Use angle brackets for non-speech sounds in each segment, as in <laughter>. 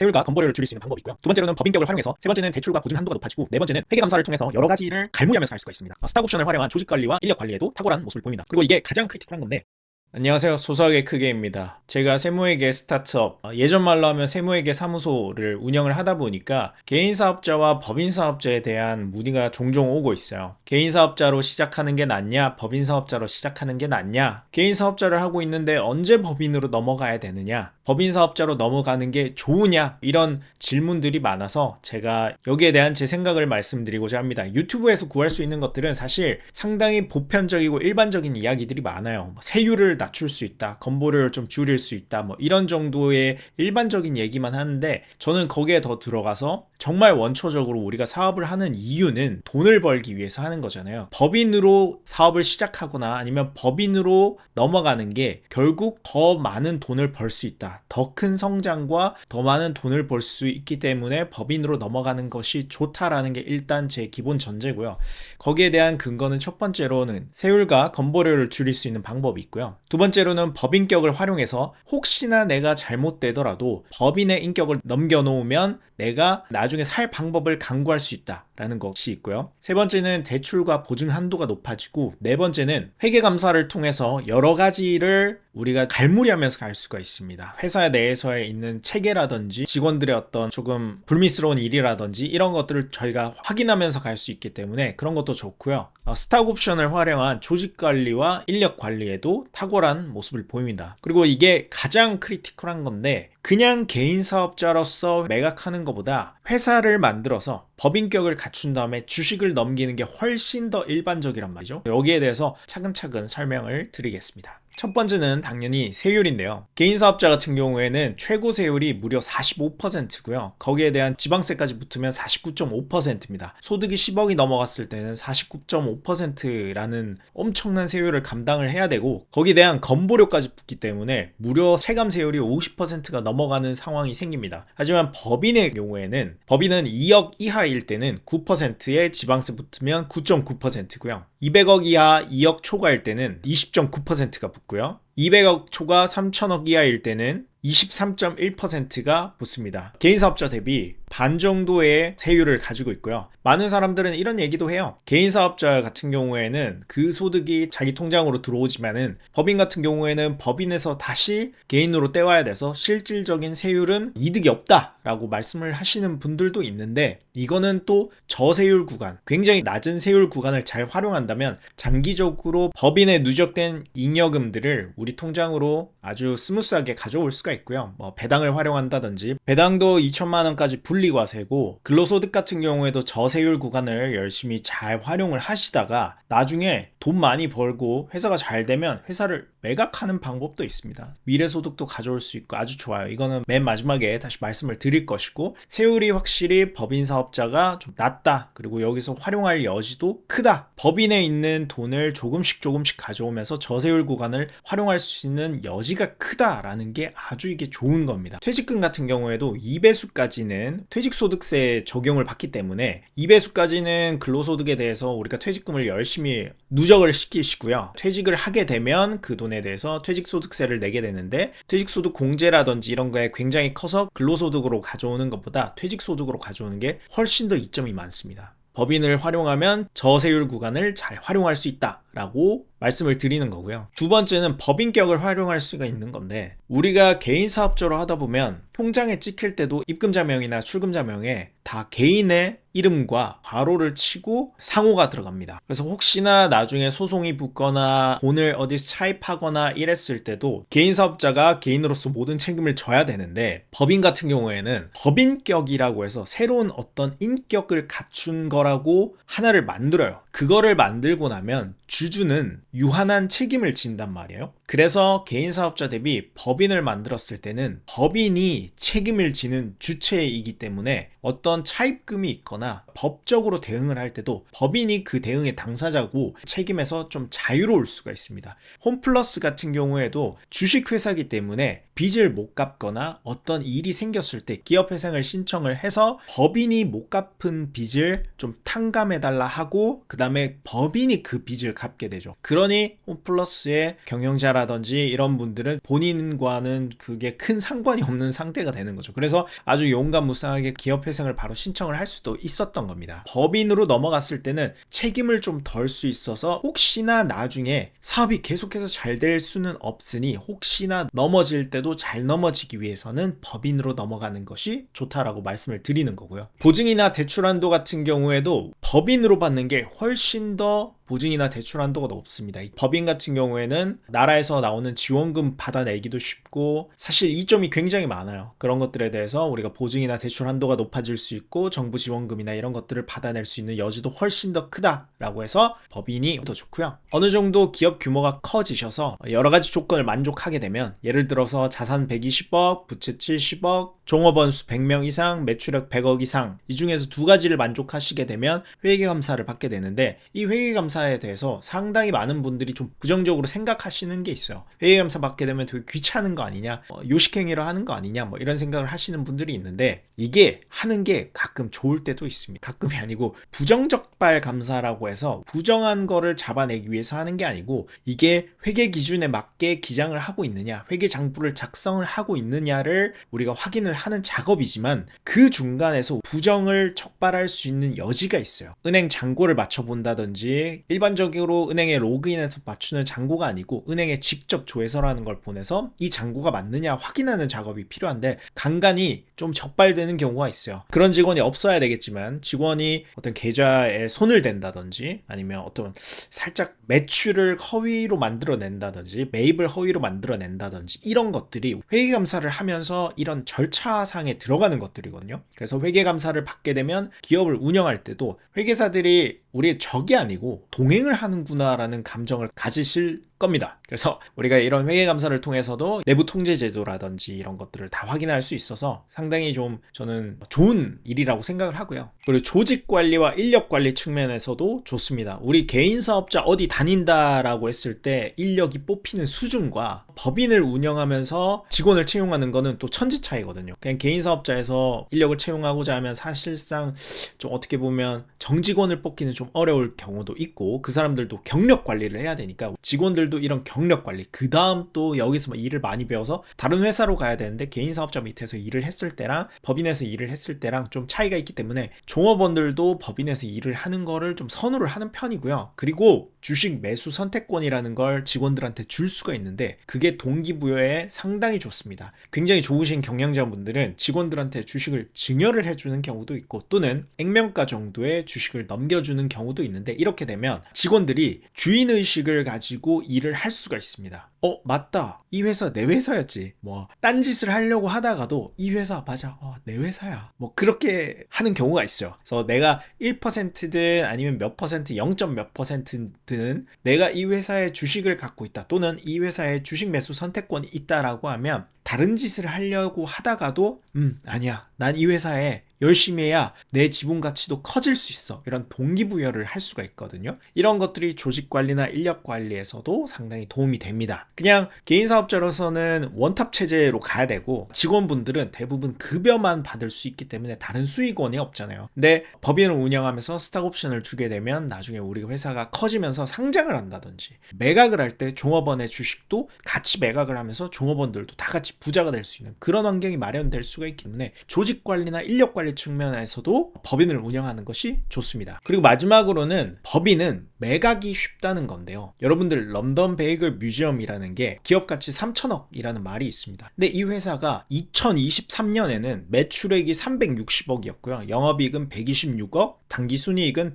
세율과 건보료를 줄일 수 있는 방법이 있고요. 두 번째로는 법인격을 활용해서 세 번째는 대출과 보증 한도가 높아지고 네 번째는 회계 감사를 통해서 여러 가지를 갈무리하면서 할 수가 있습니다. 어, 스탁 옵션을 활용한 조직 관리와 인력 관리에도 탁월한 모습을 보입니다. 그리고 이게 가장 크리티컬한 건데 안녕하세요. 소소하게 크게입니다. 제가 세무회계 스타트업, 어, 예전 말로 하면 세무회계 사무소를 운영을 하다 보니까 개인 사업자와 법인 사업자에 대한 문의가 종종 오고 있어요. 개인 사업자로 시작하는 게 낫냐, 법인 사업자로 시작하는 게 낫냐, 개인 사업자를 하고 있는데 언제 법인으로 넘어가야 되느냐, 법인 사업자로 넘어가는 게 좋으냐, 이런 질문들이 많아서 제가 여기에 대한 제 생각을 말씀드리고자 합니다. 유튜브에서 구할 수 있는 것들은 사실 상당히 보편적이고 일반적인 이야기들이 많아요. 뭐 세율을 낮출 수 있다, 건보료를 좀 줄일 수 있다, 뭐 이런 정도의 일반적인 얘기만 하는데 저는 거기에 더 들어가서 정말 원초적으로 우리가 사업을 하는 이유는 돈을 벌기 위해서 하는 거잖아요. 법인으로 사업을 시작하거나 아니면 법인으로 넘어가는 게 결국 더 많은 돈을 벌 수 있다. 더 큰 성장과 더 많은 돈을 벌 수 있기 때문에 법인으로 넘어가는 것이 좋다라는 게 일단 제 기본 전제고요. 거기에 대한 근거는 첫 번째로는 세율과 건보료를 줄일 수 있는 방법이 있고요. 두 번째로는 법인격을 활용해서 혹시나 내가 잘못되더라도 법인의 인격을 넘겨놓으면 내가 나중에 살 방법을 강구할 수 있다라는 것이 있고요. 세 번째는 대출과 보증 한도가 높아지고 네 번째는 회계 감사를 통해서 여러 가지를 우리가 갈무리하면서 갈 수가 있습니다. 회사 내에서의 있는 체계라든지 직원들의 어떤 조금 불미스러운 일이라든지 이런 것들을 저희가 확인하면서 갈 수 있기 때문에 그런 것도 좋고요. 어, 스탁 옵션을 활용한 조직 관리와 인력 관리에도 탁월한 모습을 보입니다. 그리고 이게 가장 크리티컬한 건데 그냥 개인 사업자로서 매각하는 것보다 회사를 만들어서 법인격을 갖춘 다음에 주식을 넘기는 게 훨씬 더 일반적이란 말이죠. 여기에 대해서 차근차근 설명을 드리겠습니다. 첫 번째는 당연히 세율인데요. 개인 사업자 같은 경우에는 최고 세율이 무려 45%고요. 거기에 대한 지방세까지 붙으면 49.5%입니다. 소득이 10억이 넘어갔을 때는 49.5%라는 엄청난 세율을 감당을 해야 되고 거기에 대한 건보료까지 붙기 때문에 무려 세감 세율이 50%가 넘어가는 상황이 생깁니다. 하지만 법인의 경우에는 법인은 2억 이하일 때는 9%의 지방세 붙으면 9.9%고요. 200억 이하 2억 초과일 때는 20.9%가 붙고요. 200억 초과 3천억 이하일 때는 23.1%가 붙습니다. 개인 사업자 대비 반 정도의 세율을 가지고 있고요. 많은 사람들은 이런 얘기도 해요. 개인 사업자 같은 경우에는 그 소득이 자기 통장으로 들어오지만은 법인 같은 경우에는 법인에서 다시 개인으로 떼와야 돼서 실질적인 세율은 이득이 없다라고 말씀을 하시는 분들도 있는데 이거는 또 저세율 구간, 굉장히 낮은 세율 구간을 잘 활용한다면 장기적으로 법인의 누적된 잉여금들을 우리 통장으로 아주 스무스하게 가져올 수가 있고요. 뭐 배당을 활용한다든지 배당도 2천만 원까지 분리과세고 근로소득 같은 경우에도 저세율 구간을 열심히 잘 활용을 하시다가 나중에 돈 많이 벌고 회사가 잘 되면 회사를 매각하는 방법도 있습니다. 미래소득도 가져올 수 있고 아주 좋아요. 이거는 맨 마지막에 다시 말씀을 드릴 것이고 세율이 확실히 법인 사업자가 좀 낮다. 그리고 여기서 활용할 여지도 크다. 법인에 있는 돈을 조금씩 조금씩 가져오면서 저세율 구간을 활용할 수 있는 여지가 크다라는 게 아주 이게 좋은 겁니다. 퇴직금 같은 경우에도 2배수까지는 퇴직소득세 적용을 받기 때문에 2배수까지는 근로소득에 대해서 우리가 퇴직금을 열심히 누적을 시키시고요. 퇴직을 하게 되면 그돈 에 대해서 퇴직소득세를 내게 되는데 퇴직소득 공제라든지 이런 거에 굉장히 커서 근로소득으로 가져오는 것보다 퇴직소득으로 가져오는 게 훨씬 더 이점이 많습니다. 법인을 활용하면 저세율 구간을 잘 활용할 수 있다 라고 말씀을 드리는 거고요. 두 번째는 법인격을 활용할 수가 있는 건데 우리가 개인 사업자로 하다 보면 통장에 찍힐 때도 입금자명이나 출금자명에 다 개인의 이름과 괄호를 치고 상호가 들어갑니다. 그래서 혹시나 나중에 소송이 붙거나 돈을 어디서 차입하거나 이랬을 때도 개인 사업자가 개인으로서 모든 책임을 져야 되는데 법인 같은 경우에는 법인격이라고 해서 새로운 어떤 인격을 갖춘 거라고 하나를 만들어요. 그거를 만들고 나면 주주는 유한한 책임을 진단 말이에요. 그래서 개인 사업자 대비 법인을 만들었을 때는 법인이 책임을 지는 주체이기 때문에 어떤 차입금이 있거나 법적으로 대응을 할 때도 법인이 그 대응의 당사자고 책임에서 좀 자유로울 수가 있습니다. 홈플러스 같은 경우에도 주식회사기 때문에 빚을 못 갚거나 어떤 일이 생겼을 때 기업회생을 신청을 해서 법인이 못 갚은 빚을 좀 탕감해달라 하고 그 다음에 법인이 그 빚을 갚게 되죠. 그러니 홈플러스의 경영자라든지 이런 분들은 본인과는 그게 큰 상관이 없는 상태가 되는 거죠. 그래서 아주 용감무쌍하게 기업 회 생을 바로 신청을 할 수도 있었던 겁니다. 법인으로 넘어갔을 때는 책임을 좀 덜 수 있어서 혹시나 나중에 사업이 계속해서 잘 될 수는 없으니 혹시나 넘어질 때도 잘 넘어지기 위해서는 법인으로 넘어가는 것이 좋다라고 말씀을 드리는 거고요. 보증이나 대출 한도 같은 경우에도 법인으로 받는 게 훨씬 더 보증이나 대출 한도가 높습니다. 이 법인 같은 경우에는 나라에서 나오는 지원금 받아내기도 쉽고 사실 이점이 굉장히 많아요. 그런 것들에 대해서 우리가 보증이나 대출 한도가 높아질 수 있고 정부 지원금이나 이런 것들을 받아낼 수 있는 여지도 훨씬 더 크다라고 해서 법인이 더 좋고요. 어느 정도 기업 규모가 커지셔서 여러 가지 조건을 만족하게 되면 예를 들어서 자산 120억, 부채 70억, 종업원 수 100명 이상, 매출액 100억 이상 이 중에서 두 가지를 만족하시게 되면 회계감사를 받게 되는데 이 회계감사 에 대해서 상당히 많은 분들이 좀 부정적으로 생각하시는 게 있어요. 회계감사 받게 되면 되게 귀찮은 거 아니냐, 어, 요식행위로 하는 거 아니냐, 뭐 이런 생각을 하시는 분들이 있는데 이게 하는 게 가끔 좋을 때도 있습니다. 가끔이 아니고 부정적 발 감사라고 해서 부정한 거를 잡아내기 위해서 하는 게 아니고 이게 회계 기준에 맞게 기장을 하고 있느냐, 회계 장부를 작성을 하고 있느냐를 우리가 확인을 하는 작업이지만 그 중간에서 부정을 촉발할 수 있는 여지가 있어요. 은행 잔고를 맞춰 본다든지 일반적으로 은행에 로그인해서 맞추는 잔고가 아니고 은행에 직접 조회서라는 걸 보내서 이 잔고가 맞느냐 확인하는 작업이 필요한데 간간이 좀 적발되는 경우가 있어요. 그런 직원이 없어야 되겠지만 직원이 어떤 계좌에 손을 댄다든지 아니면 어떤 살짝 매출을 허위로 만들어낸다든지 매입을 허위로 만들어낸다든지 이런 것들이 회계감사를 하면서 이런 절차상에 들어가는 것들이거든요. 그래서 회계감사를 받게 되면 기업을 운영할 때도 회계사들이 우리의 적이 아니고 동행을 하는구나라는 감정을 가지실 겁니다. 그래서 우리가 이런 회계 감사를 통해서도 내부 통제 제도라든지 이런 것들을 다 확인할 수 있어서 상당히 좀 저는 좋은 일이라고 생각을 하고요. 그리고 조직 관리와 인력 관리 측면에서도 좋습니다. 우리 개인 사업자 어디 다닌다라고 했을 때 인력이 뽑히는 수준과 법인을 운영하면서 직원을 채용하는 거는 또 천지 차이거든요. 그냥 개인 사업자에서 인력을 채용하고자 하면 사실상 좀 어떻게 보면 정직원을 뽑기는 좀 어려울 경우도 있고 그 사람들도 경력 관리를 해야 되니까 직원들도 이런 경력 관리 그 다음 또 여기서 뭐 일을 많이 배워서 다른 회사로 가야 되는데 개인 사업자 밑에서 일을 했을 때랑 법인에서 일을 했을 때랑 좀 차이가 있기 때문에 종업원들도 법인에서 일을 하는 거를 좀 선호를 하는 편이고요. 그리고 주식 매수 선택권이라는 걸 직원들한테 줄 수가 있는데 그게 동기부여에 상당히 좋습니다. 굉장히 좋으신 경영자분들은 직원들한테 주식을 증여를 해주는 경우도 있고 또는 액면가 정도의 주식을 넘겨주는 경우도 있는데 이렇게 되면 직원들이 주인의식을 가지고 일을 할 수가 있습니다. 어, 맞다. 이 회사 내 회사였지. 뭐, 딴짓을 하려고 하다가도 이 회사 맞아. 어, 내 회사야. 뭐, 그렇게 하는 경우가 있어요. 그래서 내가 1%든 아니면 몇 퍼센트, 0. 몇 퍼센트든 내가 이 회사의 주식을 갖고 있다. 또는 이 회사의 주식 매수 선택권이 있다라고 하면 다른 짓을 하려고 하다가도 음, 아니야. 난 이 회사에 열심히 해야 내 지분 가치도 커질 수 있어. 이런 동기부여를 할 수가 있거든요. 이런 것들이 조직 관리나 인력 관리에서도 상당히 도움이 됩니다. 그냥 개인 사업자로서는 원탑 체제로 가야 되고 직원분들은 대부분 급여만 받을 수 있기 때문에 다른 수익원이 없잖아요. 근데 법인을 운영하면서 스탁 옵션을 주게 되면 나중에 우리 회사가 커지면서 상장을 한다든지 매각을 할 때 종업원의 주식도 같이 매각을 하면서 종업원들도 다 같이 부자가 될 수 있는 그런 환경이 마련될 수가 있기 때문에 조직 관리나 인력 관리 측면에서도 법인을 운영하는 것이 좋습니다. 그리고 마지막으로는 법인은 매각이 쉽다는 건데요. 여러분들 런던 베이글 뮤지엄이라는 게 기업 가치 3천억이라는 말이 있습니다. 근데 이 회사가 2023년에는 매출액이 360억이었고요. 영업이익은 126억, 당기 순이익은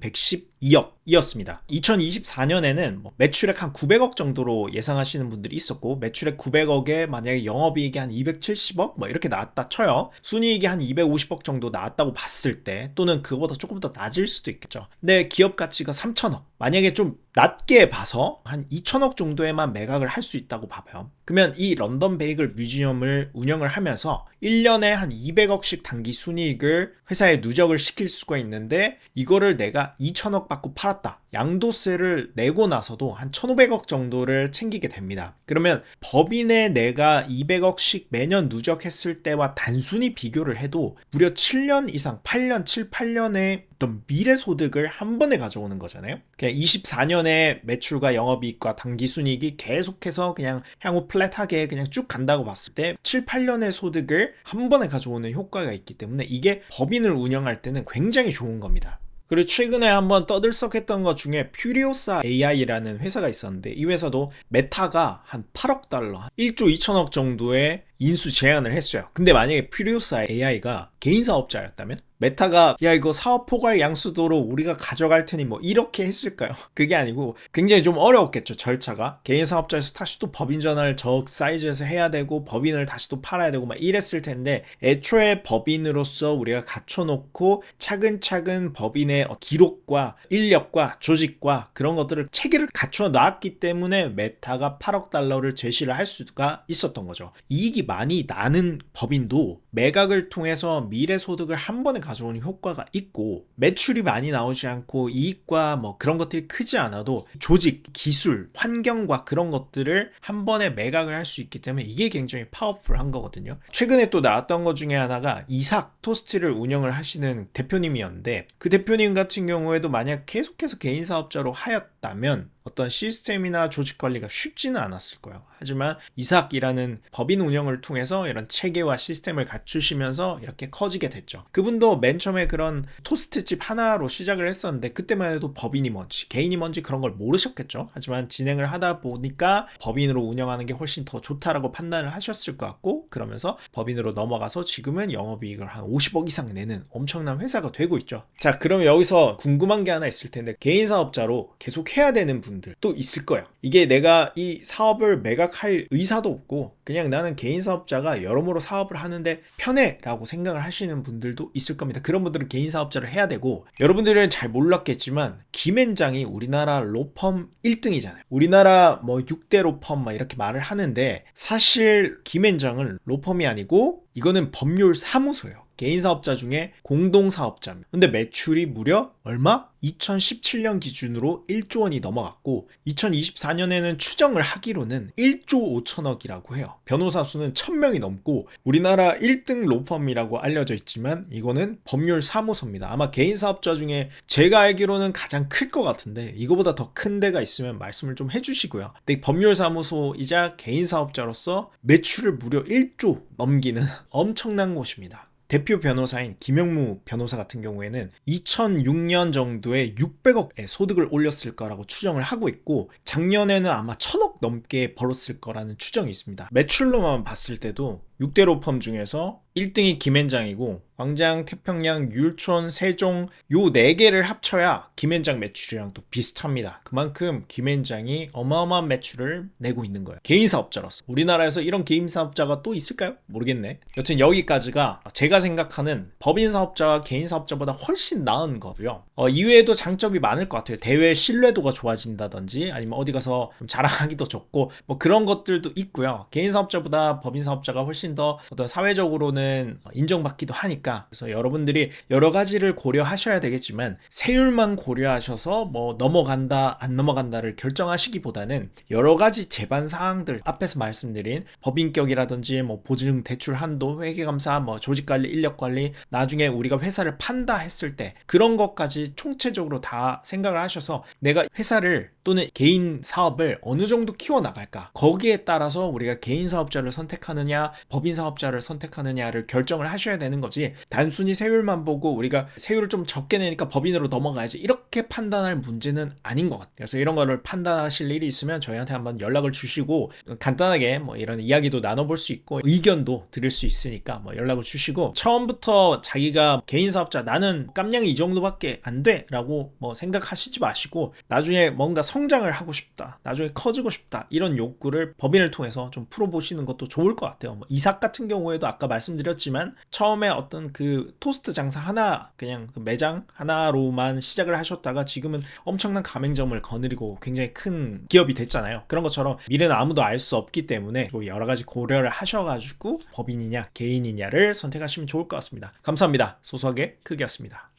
112억. 이었습니다. 2024년에는 뭐 매출액 한 900억 정도로 예상하시는 분들이 있었고 매출액 900억에 만약에 영업이익이 한 270억 뭐 이렇게 나왔다 쳐요. 순이익이 한 250억 정도 나왔다고 봤을 때 또는 그거보다 조금 더 낮을 수도 있겠죠. 근데 기업 가치가 3천억. 만약에 좀 낮게 봐서 한 2천억 정도에만 매각을 할 수 있다고 봐봐요. 그러면 이 런던 베이글 뮤지엄을 운영을 하면서 1년에 한 200억씩 단기 순이익을 회사에 누적을 시킬 수가 있는데 이거를 내가 2천억 받고 팔았다. 양도세를 내고 나서도 한 1,500억 정도를 챙기게 됩니다. 그러면 법인에 내가 200억씩 매년 누적했을 때와 단순히 비교를 해도 무려 7년 이상, 8년, 7, 8년의 어떤 미래 소득을 한 번에 가져오는 거잖아요. 그냥 24년의 매출과 영업이익과 당기순이익이 계속해서 그냥 향후 플랫하게 그냥 쭉 간다고 봤을 때 7, 8년의 소득을 한 번에 가져오는 효과가 있기 때문에 이게 법인을 운영할 때는 굉장히 좋은 겁니다. 그리고 최근에 한번 떠들썩했던 것 중에 퓨리오사 AI라는 회사가 있었는데 이 회사도 메타가 한 8억 달러, 1조 2천억 정도의 인수 제안을 했어요. 근데 만약에 퓨리오사 AI가 개인 사업자였다면 메타가 야 이거 사업 포괄 양수도로 우리가 가져갈 테니 뭐 이렇게 했을까요? <laughs> 그게 아니고 굉장히 좀 어려웠겠죠 절차가 개인 사업자에서 다시 또 법인 전환을 저 사이즈에서 해야 되고 법인을 다시 또 팔아야 되고 막 이랬을 텐데 애초에 법인으로서 우리가 갖춰놓고 차근차근 법인의 기록과 인력과 조직과 그런 것들을 체계를 갖춰 놨기 때문에 메타가 8억 달러를 제시를 할 수가 있었던 거죠. 이익이 많이 나는 법인도 매각을 통해서 미래 소득을 한 번에 가져오는 효과가 있고 매출이 많이 나오지 않고 이익과 뭐 그런 것들이 크지 않아도 조직, 기술, 환경과 그런 것들을 한 번에 매각을 할 수 있기 때문에 이게 굉장히 파워풀한 거거든요. 최근에 또 나왔던 것 중에 하나가 이삭 토스트를 운영을 하시는 대표님이었는데 그 대표님 같은 경우에도 만약 계속해서 개인 사업자로 하였다면 어떤 시스템이나 조직 관리가 쉽지는 않았을 거예요. 하지만 이삭이라는 법인 운영을 통해서 이런 체계와 시스템을 갖추시면서 이렇게 커지게 됐죠. 그분도 맨 처음에 그런 토스트집 하나로 시작을 했었는데 그때만 해도 법인이 뭔지 개인이 뭔지 그런 걸 모르셨겠죠. 하지만 진행을 하다 보니까 법인으로 운영하는 게 훨씬 더 좋다라고 판단을 하셨을 것 같고 그러면서 법인으로 넘어가서 지금은 영업이익을 한 50억 이상 내는 엄청난 회사가 되고 있죠. 자, 그럼 여기서 궁금한 게 하나 있을 텐데 개인 사업자로 계속 해야 되는 분들 또 있을 거예요. 이게 내가 이 사업을 매각할 의사도 없고 그냥 나는 개인 사업자가 여러모로 사업을 하는데 편해라고 생각을 하시는 분들도 있을 겁니다. 그런 분들은 개인 사업자를 해야 되고 여러분들은 잘 몰랐겠지만 김앤장이 우리나라 로펌 1등이잖아요. 우리나라 뭐 6대 로펌 막 이렇게 말을 하는데 사실 김앤장은 로펌이 아니고 이거는 법률 사무소예요. 개인 사업자 중에 공동 사업자. 근데 매출이 무려 얼마? 2017년 기준으로 1조 원이 넘어갔고 2024년에는 추정을 하기로는 1조 5천억이라고 해요. 변호사 수는 1000명이 넘고 우리나라 1등 로펌이라고 알려져 있지만 이거는 법률 사무소입니다. 아마 개인 사업자 중에 제가 알기로는 가장 클 것 같은데 이거보다 더 큰 데가 있으면 말씀을 좀 해주시고요. 근데 법률 사무소이자 개인 사업자로서 매출을 무려 1조 넘기는 <laughs> 엄청난 곳입니다. 대표 변호사인 김영무 변호사 같은 경우에는 2006년 정도에 600억의 소득을 올렸을 거라고 추정을 하고 있고 작년에는 아마 1000억 넘게 벌었을 거라는 추정이 있습니다. 매출로만 봤을 때도 6대 로펌 중에서 1등이 김앤장이고 광장, 태평양, 율촌, 세종 요 4개를 합쳐야 김앤장 매출이랑 또 비슷합니다. 그만큼 김앤장이 어마어마한 매출을 내고 있는 거예요. 개인 사업자로서. 우리나라에서 이런 개인 사업자가 또 있을까요? 모르겠네. 여튼 여기까지가 제가 생각하는 법인 사업자와 개인 사업자보다 훨씬 나은 거고요. 어, 이외에도 장점이 많을 것 같아요. 대외 신뢰도가 좋아진다든지 아니면 어디 가서 좀 자랑하기도 좋고 뭐 그런 것들도 있고요. 개인 사업자보다 법인 사업자가 훨씬 더 어떤 사회적으로는 인정받기도 하니 까. 그래서 여러분들이 여러 가지를 고려하셔야 되겠지만 세율만 고려하셔서 뭐 넘어간다 안 넘어간다를 결정하시기보다는 여러 가지 제반 사항들 앞에서 말씀드린 법인격이라든지 뭐 보증 대출 한도 회계감사 뭐 조직관리 인력관리 나중에 우리가 회사를 판다 했을 때 그런 것까지 총체적으로 다 생각을 하셔서 내가 회사를 또는 개인 사업을 어느 정도 키워 나갈까? 거기에 따라서 우리가 개인 사업자를 선택하느냐 법인 사업자를 선택하느냐를 결정을 하셔야 되는 거지. 단순히 세율만 보고 우리가 세율을 좀 적게 내니까 법인으로 넘어가야지 이렇게 판단할 문제는 아닌 것 같아요. 그래서 이런 거를 판단하실 일이 있으면 저희한테 한번 연락을 주시고 간단하게 뭐 이런 이야기도 나눠볼 수 있고 의견도 드릴 수 있으니까 뭐 연락을 주시고 처음부터 자기가 개인 사업자 나는 깜냥이 이 정도밖에 안 돼 라고 뭐 생각하시지 마시고 나중에 뭔가 성장을 하고 싶다 나중에 커지고 싶다 이런 욕구를 법인을 통해서 좀 풀어보시는 것도 좋을 것 같아요. 뭐 이삭 같은 경우에도 아까 말씀드렸지만 처음에 어떤 그 토스트 장사 하나 그냥 그 매장 하나로만 시작을 하셨다가 지금은 엄청난 가맹점을 거느리고 굉장히 큰 기업이 됐잖아요. 그런 것처럼 미래는 아무도 알 수 없기 때문에 뭐 여러 가지 고려를 하셔가지고 법인이냐 개인이냐를 선택하시면 좋을 것 같습니다. 감사합니다. 소소하게 크기였습니다